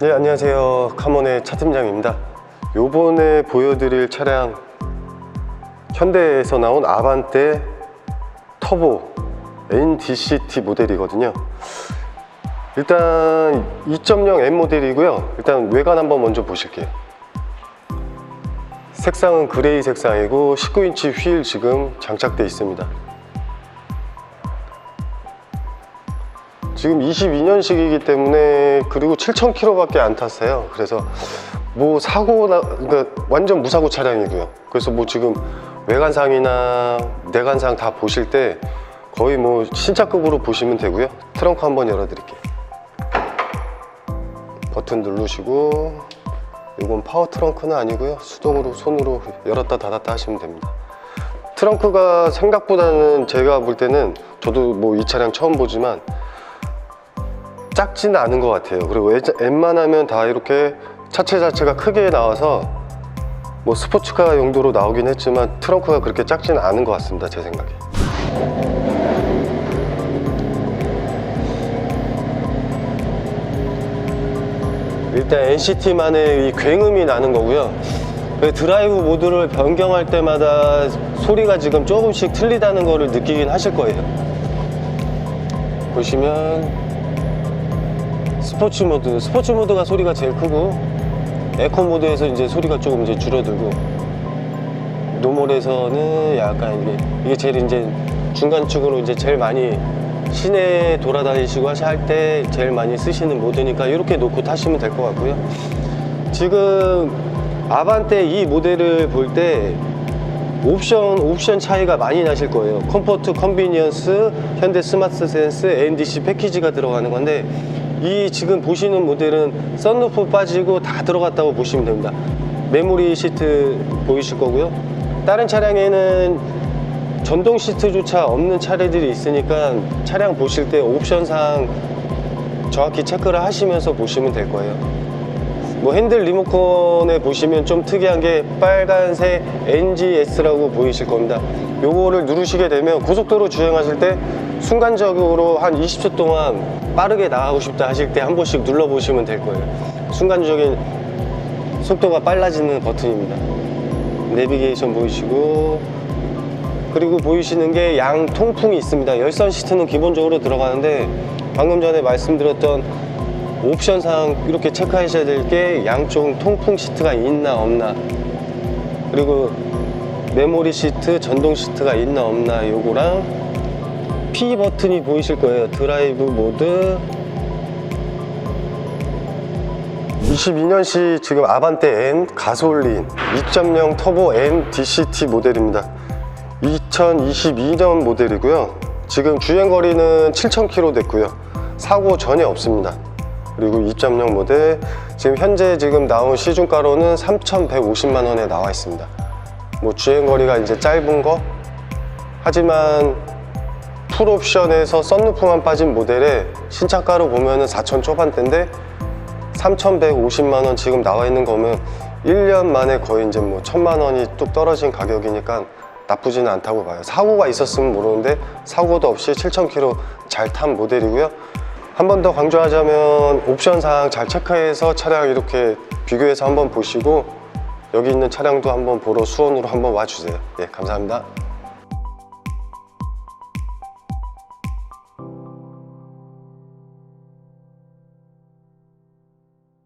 네 안녕하세요. 카몬의 차 팀장입니다. 요번에 보여드릴 차량 현대에서 나온 아반떼 터보 NDCT 모델이거든요. 일단 2.0 M 모델이고요. 일단 외관 한번 먼저 보실게요. 색상은 그레이 색상이고 19인치 휠 지금 장착돼 있습니다 지금 22년식이기 때문에 그리고 7,000km밖에 안 탔어요. 그래서 뭐 사고 나 그러니까 완전 무사고 차량이고요. 그래서 뭐 지금 외관상이나 내관상 다 보실 때 거의 뭐 신차급으로 보시면 되고요. 트렁크 한번 열어드릴게요. 버튼 누르시고 이건 파워 트렁크는 아니고요. 수동으로 손으로 열었다 닫았다 하시면 됩니다. 트렁크가 생각보다는 제가 볼 때는 저도 뭐 이 차량 처음 보지만 작지는 않은 것 같아요. 그리고 웬- 웬만하면 다 이렇게 차체 자체가 크게 나와서 뭐 스포츠카 용도로 나오긴 했지만 트렁크가 그렇게 작지는 않은 것 같습니다. 제 생각에. 일단 NCT만의 이 굉음이 나는 거고요. 그 드라이브 모드를 변경할 때마다 소리가 지금 조금씩 틀리다는 거를 느끼긴 하실 거예요. 보시면 스포츠 모드, 스포츠 모드가 소리가 제일 크고 에코 모드에서 이제 소리가 조금 이제 줄어들고 노멀에서는 약간 이게 이게 제일 이제 중간축으로 이제 제일 많이 시내 돌아다니시고 하실 때 제일 많이 쓰시는 모드니까 이렇게 놓고 타시면 될 것 같고요. 지금 아반떼 이 모델을 볼 때 옵션 옵션 차이가 많이 나실 거예요. 컴포트, 컨비니언스, 현대 스마트 센스, NDC 패키지가 들어가는 건데 이 지금 보시는 모델은 썬루프 빠지고 다 들어갔다고 보시면 됩니다. 메모리 시트 보이실 거고요. 다른 차량에는 전동 시트조차 없는 차량들이 있으니까 차량 보실 때 옵션상 정확히 체크를 하시면서 보시면 될 거예요. 뭐 핸들 리모컨에 보시면 좀 특이한 게 빨간색 NGS라고 보이실 겁니다. 요거를 누르시게 되면 고속도로 주행하실 때 순간적으로 한 20초 동안 빠르게 나가고 싶다 하실 때 한 번씩 눌러보시면 될 거예요. 순간적인 속도가 빨라지는 버튼입니다. 내비게이션 보이시고 그리고 보이시는 게 양 통풍이 있습니다. 열선 시트는 기본적으로 들어가는데 방금 전에 말씀드렸던 옵션상 이렇게 체크하셔야 될 게 양쪽 통풍 시트가 있나 없나 그리고 메모리 시트, 전동 시트가 있나 없나 요거랑 P 버튼이 보이실 거예요. 드라이브 모드 22년식 지금 아반떼 N 가솔린 2.0 터보 N DCT 모델입니다. 2022년 모델이고요. 지금 주행 거리는 7,000km 됐고요. 사고 전혀 없습니다. 그리고 2.0 모델 지금 현재 지금 나온 시중가로는 3,150만 원에 나와 있습니다. 뭐 주행 거리가 이제 짧은 거 하지만 풀옵션에서 썬루프만 빠진 모델에 신차가로 보면은 4천 초반대인데 3,150만 원 지금 나와 있는 거면 1년 만에 거의 이제 뭐 천만 원이 뚝 떨어진 가격이니까 나쁘지는 않다고 봐요. 사고가 있었으면 모르는데 사고도 없이 7,000km 잘 탄 모델이고요. 한 번 더 강조하자면 옵션 사항 잘 체크해서 차량 이렇게 비교해서 한번 보시고 여기 있는 차량도 한번 보러 수원으로 한번 와주세요. 예, 감사합니다.